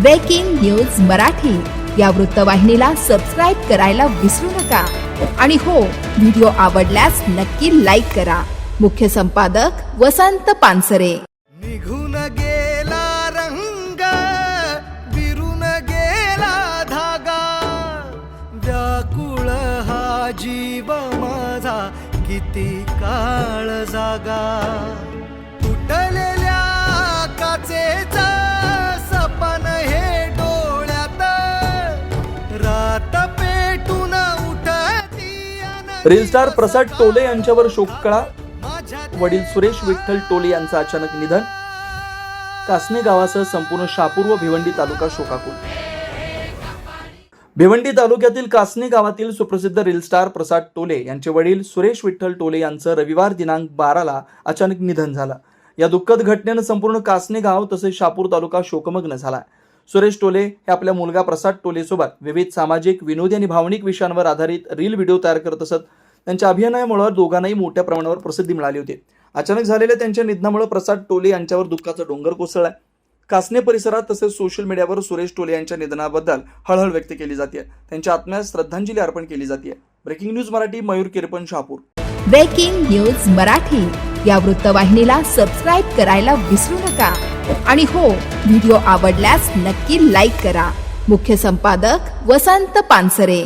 Breaking news Marathi या वृत्तवाहिनीला subscribe करायला विसरू नका. आणि हो व्हिडिओ आवडल्यास नक्की लाईक करा. मुख्य संपादक वसंत पानसरे. निघून गेला रंग विरून गेला धागा. व्याकुळ हा जीव माझा किती काळ जागा. तुटले रिल स्टार प्रसाद टोले यांच्यावर शोककळा वडील सुरेश विठ्ठल टोले यांचं अचानक निधन. कासने गावासह संपूर्ण शापूर व भिवंडी तालुका शोकाकुल. भिवंडी तालुक्यातील कासने गावातील सुप्रसिद्ध रिल स्टार प्रसाद टोले यांचे वडील सुरेश विठ्ठल टोले यांचं रविवार दिनांक बाराला अचानक निधन झालं. या दुःखद घटनेनं संपूर्ण कासने गाव तसेच शापूर तालुका शोकमग्न झाला. सुरेश टोले हे आपल्या मुलगा प्रसाद टोलेसोबत विविध सामाजिक विनोदी आणि भावनिक विषयांवर आधारित रील व्हिडिओ तयार करत असत. त्यांच्या अभिनयामुळे दोघांनाही मोठ्या प्रमाणावर प्रसिद्धी मिळाली होती. अचानक झालेल्या त्यांच्या निधनामुळे प्रसाद टोले यांच्यावर दुःखाचा डोंगर कोसळला कासने परिसरात तसेच सोशल मीडियावर सुरेश टोले यांच्या निधनाबद्दल हळहळ व्यक्त केली जाते त्यांच्या आत्म्यास श्रद्धांजली अर्पण केली जाते breaking news Marathi Mayur Kirpan Shahapur. Breaking news Marathi. या वृत्तवाहिनीला सबस्क्राईब करायला विसरू नका. आणि हो व्हिडिओ आवडल्यास नक्की लाईक करा. मुख्य संपादक वसंत पानसरे.